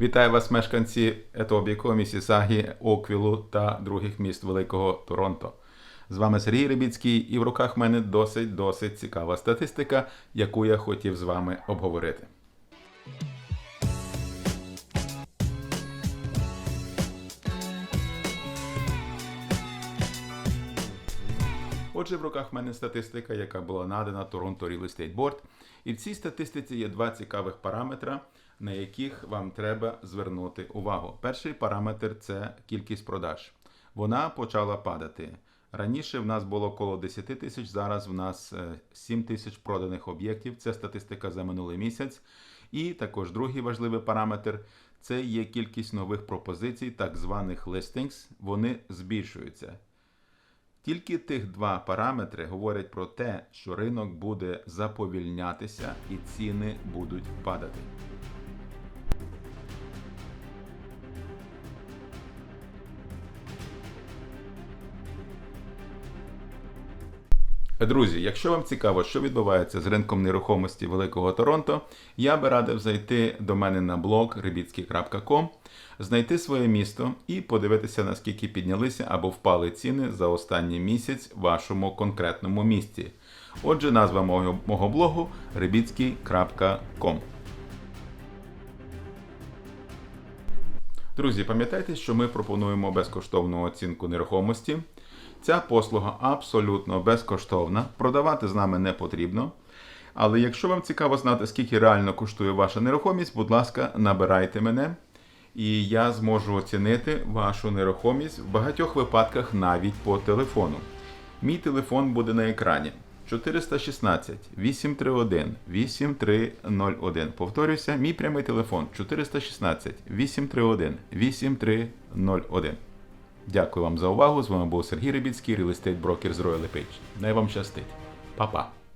Вітаю вас, мешканці Етобіко, Місісагі, Оквілу та других міст Великого Торонто. З вами Сергій Рибіцький, і в руках мене досить досить цікава статистика, яку я хотів з вами обговорити. Отже, в руках в мене статистика, яка була надана Toronto Real Estate Board. І в цій статистиці є два цікавих параметри, на яких вам треба звернути увагу. Перший параметр це кількість продаж. Вона почала падати. Раніше в нас було коло 10 тисяч, зараз в нас е, 7 тисяч проданих об'єктів. Це статистика за минулий місяць. І також другий важливий параметр це є кількість нових пропозицій, так званих listings. Вони збільшуються. Тільки тих два параметри говорять про те, що ринок буде заповільнятися і ціни будуть падати. Друзі, якщо вам цікаво, що відбувається з ринком нерухомості Великого Торонто, я би радив зайти до мене на блог ribitsky.com, знайти своє місто і подивитися, наскільки піднялися або впали ціни за останній місяць в вашому конкретному місті. Отже, назва мого, мого блогу ribitsky.com. Друзі, пам'ятайте, що ми пропонуємо безкоштовну оцінку нерухомості. Ця послуга абсолютно безкоштовна. Продавати з нами не потрібно. Але якщо вам цікаво знати, скільки реально коштує ваша нерухомість, будь ласка, набирайте мене, і я зможу оцінити вашу нерухомість в багатьох випадках навіть по телефону. Мій телефон буде на екрані. 416 831 8301. Повторюся, мій прямий телефон 416 831 8301. Дякую вам за увагу. З вами був Сергій Рибіцький, Real Estate з Royal Page. Най вам щастить. Па-па!